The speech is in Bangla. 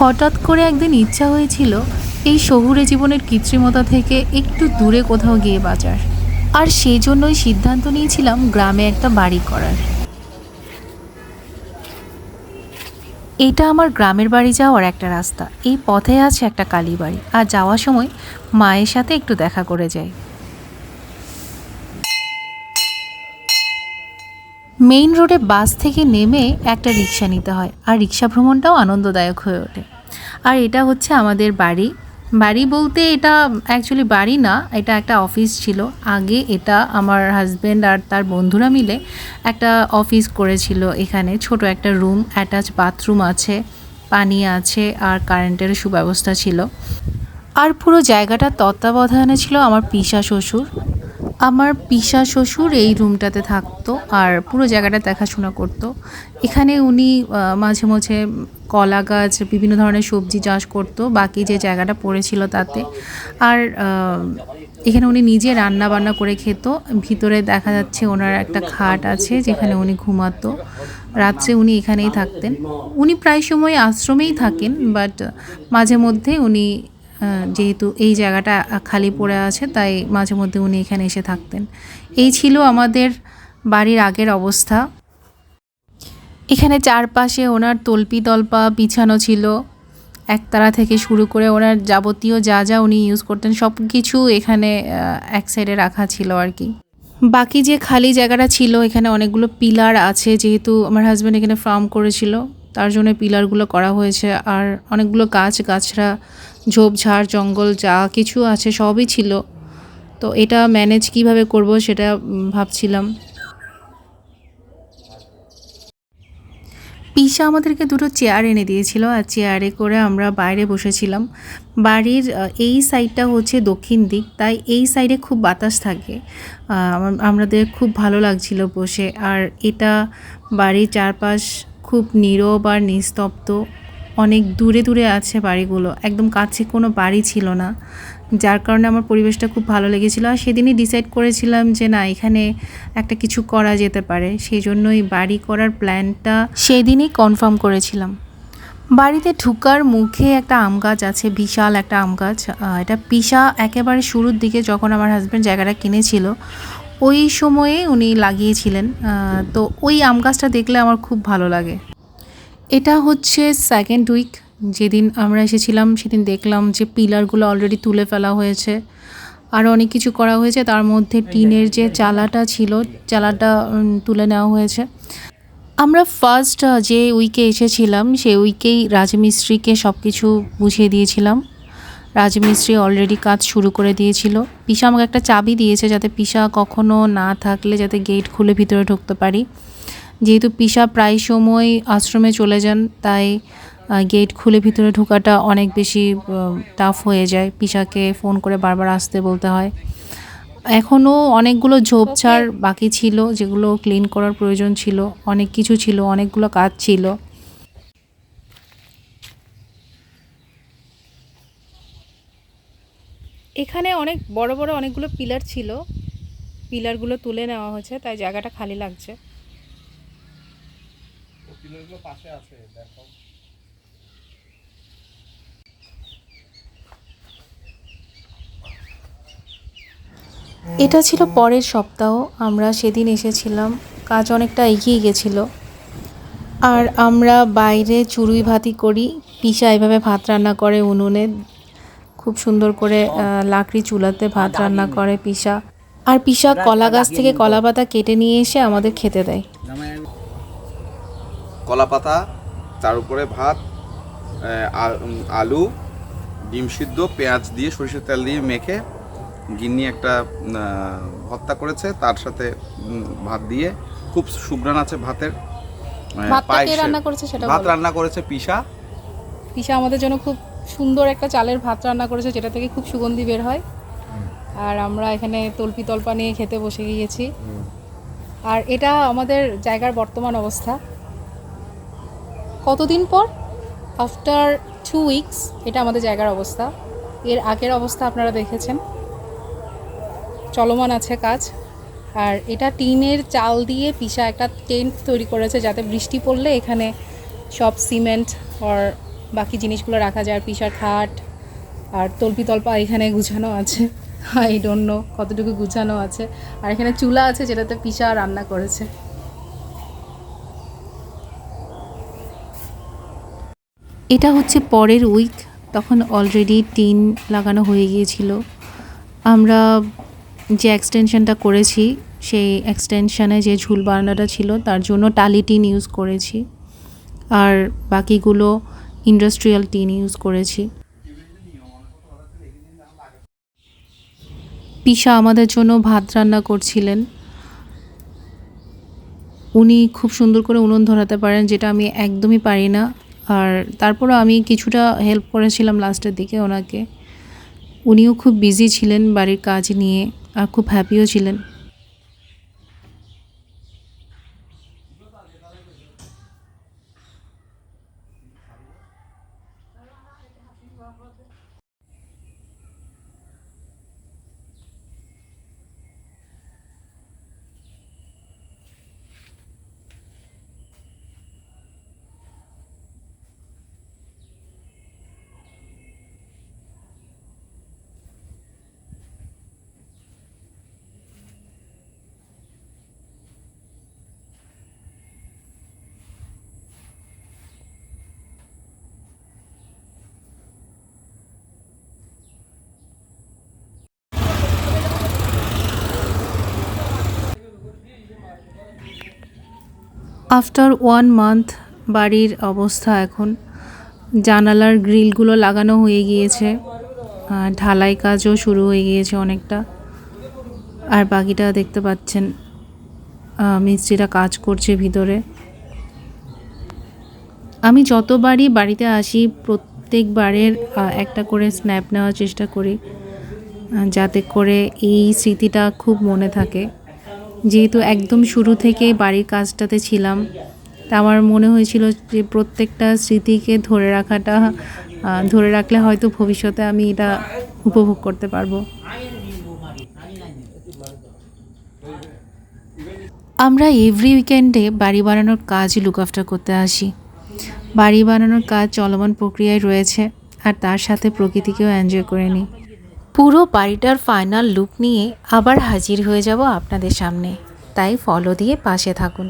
হঠাৎ করে একদিন ইচ্ছা হয়েছিল এই শহুরে জীবনের কৃত্রিমতা থেকে একটু দূরে কোথাও গিয়ে বাজার আর সেই জন্যই সিদ্ধান্ত নিয়েছিলাম গ্রামে একটা বাড়ি করার। এটা আমার গ্রামের বাড়ি যাওয়ার একটা রাস্তা। এই পথে আছে একটা কালী বাড়ি আর যাওয়ার সময় মায়ের সাথে একটু দেখা করে যাই। মেইন রোডে বাস থেকে নেমে একটা রিক্সা নিতে হয়। আর রিক্সা ভ্রমণটাও আনন্দদায়ক হয়ে ওঠে। আর এটা হচ্ছে আমাদের বাড়ি। বাড়ি বলতে এটা অ্যাকচুয়ালি বাড়ি না, এটা একটা অফিস ছিল। আগে এটা আমার হাজব্যান্ড আর তার বন্ধুরা মিলে একটা অফিস করেছিল এখানে। ছোট একটা রুম অ্যাটাচ বাথরুম আছে, পানি আছে আর কারেন্টের সুব্যবস্থা ছিল। আর পুরো জায়গাটা তত্ত্বাবধানে ছিল আমার পিসা শ্বশুর। আমার পিসা শ্বশুর এই রুমটাতে থাকতো আর পুরো জায়গাটা দেখাশোনা করতো। এখানে উনি মাঝে মাঝে কলা গাছ বিভিন্ন ধরনের সবজি চাষ করতো, বাকি যে জায়গাটা পড়েছিল তাতে। আর এখানে উনি নিজে রান্না বান্না করে খেত। ভিতরে দেখা যাচ্ছে ওনার একটা খাট আছে যেখানে উনি ঘুমাতো। রাত্রে উনি এখানেই থাকতেন। উনি প্রায় সময় আশ্রমেই থাকেন, বাট মাঝে মধ্যে উনি যেহেতু এই জায়গাটা খালি পড়ে আছে, তাই মাঝে মধ্যে উনি এখানে এসে থাকতেন। এই ছিল আমাদের বাড়ির আগের অবস্থা। এখানে চারপাশে ওনার তল্পি তল্পা বিছানো ছিল। একতারা থেকে শুরু করে ওনার যাবতীয় যা যা উনি ইউজ করতেন সব কিছু এখানে এক সাইডে রাখা ছিল আর কি। বাকি যে খালি জায়গাটা ছিল, এখানে অনেকগুলো পিলার আছে, যেহেতু আমার হাজব্যান্ড এখানে ফার্ম করেছিল। তার জন্য পিলারগুলো করা হয়েছে। আর অনেকগুলো গাছ, গাছরা ঝোপঝাড় জঙ্গল যা কিছু আছে সবই ছিল। তো এটা ম্যানেজ কীভাবে করব সেটা ভাবছিলাম। পিসা আমাদেরকে দুটো চেয়ার এনে দিয়েছিল। আর চেয়ারে করে আমরা বাইরে বসেছিলাম। বাড়ির এই সাইডটা হচ্ছে দক্ষিণ দিক। তাই এই সাইডে খুব বাতাস থাকে। আমাদের খুব ভালো লাগছিল বসে। আর এটা বাড়ির চারপাশ খুব নীরব আর নিস্তব্ধ। অনেক দূরে দূরে আছে বাড়িগুলো। একদম কাছে কোনো বাড়ি ছিল না। যার কারণে আমার পরিবেশটা খুব ভালো লেগেছিলো। আর সেদিনই ডিসাইড করেছিলাম যে না, এখানে একটা কিছু করা যেতে পারে। সেই জন্যই বাড়ি করার প্ল্যানটা সেদিনই কনফার্ম করেছিলাম। বাড়িতে ঢুকার মুখে একটা আম গাছ আছে, বিশাল একটা আম গাছ। এটা পিসা একেবারে শুরুর দিকে যখন আমার হাজব্যান্ড জায়গাটা কিনেছিল ওই সময়ে উনি লাগিয়েছিলেন তো ওই আম গাছটা দেখলে আমার খুব ভালো লাগে। এটা হচ্ছে সেকেন্ড উইক যেদিন আমরা এসেছিলাম সেদিন দেখলাম যে পিলারগুলো অলরেডি তুলে ফেলা হয়েছে। আরও অনেক কিছু করা হয়েছে তার মধ্যে টিনের যে চালাটা ছিল চালাটা তুলে নেওয়া হয়েছে। আমরা ফার্স্ট যে উইকে এসেছিলাম সেই উইকেই রাজমিস্ত্রিকে সব কিছু বুঝিয়ে দিয়েছিলাম। রাজমিস্ত্রি অলরেডি কাজ শুরু করে দিয়েছিল। পিসা আমাকে একটা চাবি দিয়েছে যাতে পিসা কখনো না থাকলে যাতে গেট খুলে ভিতরে ঢুকতে পারি। যেহেতু পিসা প্রায় সময় আশ্রমে চলে যান তাই গেট খুলে ভিতরে ঢোকাটা অনেক বেশি টাফ হয়ে যায়। পিসাকে ফোন করে বারবার আসতে বলতে হয়। এখনও অনেকগুলো ঝোপঝাড় বাকি ছিল যেগুলো ক্লিন করার প্রয়োজন ছিল। অনেক কিছু ছিল অনেকগুলো কাজ ছিল। এখানে অনেক বড় বড় অনেকগুলো পিলার ছিল। পিলারগুলো তুলে নেওয়া হয়েছে তাই জায়গাটা খালি লাগছে। পাশে আছে দেখো। এটা ছিল পরের সপ্তাহ আমরা সেদিন এসেছিলাম। কাজ অনেকটা এগিয়ে গেছিল। আর আমরা বাইরে চুড়ুই ভাতি করি পিসা এভাবে ভাত রান্না করে উনুনে খুব সুন্দর করে লাকড়ি চুলাতে ভাত রান্না করে পিসা। আর পিসা কলা গাছ থেকে কলা পাতা কেটে নিয়ে এসে আমাদের খেতে দেয়। কলা পাতা তার উপরে ভাত আলু ডিম সিদ্ধ পেঁয়াজ দিয়ে সরিষার তেল দিয়ে মেখে গিন্নি একটা আহ, ভর্তা করেছে। তার সাথে ভাত দিয়ে খুব সুগ্রান আছে ভাতের। ভাত রান্না করেছে সেটা ভাত রান্না করেছে পিসা। পিসা আমাদের জন্য খুব সুন্দর একটা চালের ভাত রান্না করেছে, যেটা থেকে খুব সুগন্ধি বের হয়। আর আমরা এখানে তলপি তলপা নিয়ে খেতে বসে গিয়েছি। আর এটা আমাদের জায়গার বর্তমান অবস্থা। কতদিন পর? আফটার টু উইকস এটা আমাদের জায়গার অবস্থা। এর আগের অবস্থা আপনারা দেখেছেন। চলমান আছে কাজ। আর এটা টিনের চাল দিয়ে পিসা একটা টেন্ট তৈরি করেছে, যাতে বৃষ্টি পড়লে এখানে সব সিমেন্ট আর বাকি জিনিসগুলো রাখা যায়, আর পিসার খাট আর তল্পি তল্পা এখানে গুছানো আছে। আই ডোন্ট নো কতটুকু গুছানো আছে। আর এখানে চুলা আছে যেটাতে পিসা রান্না করেছে। এটা হচ্ছে পরের উইক তখন অলরেডি টিন লাগানো হয়ে গিয়েছিল। আমরা যে এক্সটেনশনটা করেছি, সেই এক্সটেনশনে যে ঝুল বারান্দাটা ছিল, তার জন্য টালি টিন ইউজ করেছি। আর বাকিগুলো ইন্ডাস্ট্রিয়াল টিন ইউজ করেছি। পিসা আমাদের জন্য ভাত রান্না করছিলেন। উনি খুব সুন্দর করে উনুন ধরাতে পারেন, যেটা আমি একদমই পারি না। আর তারপরও আমি কিছুটা হেল্প করেছিলাম লাস্টের দিকে ওনাকে। উনিও খুব বিজি ছিলেন বাড়ির কাজ নিয়ে, আর খুব হ্যাপিও ছিলেন। about this? After one month বাড়ির অবস্থা এখন। জানালার গ্রিলগুলো লাগানো হয়ে গিয়েছে। আর ঢালাই কাজও শুরু হয়ে গিয়েছে অনেকটা। আর বাকিটা দেখতে পাচ্ছেন মিস্ত্রিরা কাজ করছে ভিতরে। আমি যতবারই বাড়িতে আসি, প্রত্যেকবারের একটা করে স্ন্যাপ নেওয়ার চেষ্টা করি। যাতে করে এই স্মৃতিটা খুব মনে থাকে। যেহেতু একদম শুরু থেকেই বাড়ির কাজটাতে ছিলাম, তা আমার মনে হয়েছিল যে প্রত্যেকটা স্মৃতিকে ধরে রাখাটা ধরে রাখলে হয়তো ভবিষ্যতে আমি এটা উপভোগ করতে পারব। আমরা এভরি উইকেন্ডে বাড়ি বানানোর কাজ লুক আফটার করতে আসি। বাড়ি বানানোর কাজ চলমান প্রক্রিয়ায় রয়েছে, আর তার সাথে প্রকৃতিকেও এনজয় করে নিই। পুরো বাড়িটার ফাইনাল লুক নিয়ে আবার হাজির হয়ে যাব আপনাদের সামনে। তাই ফলো দিয়ে পাশে থাকুন।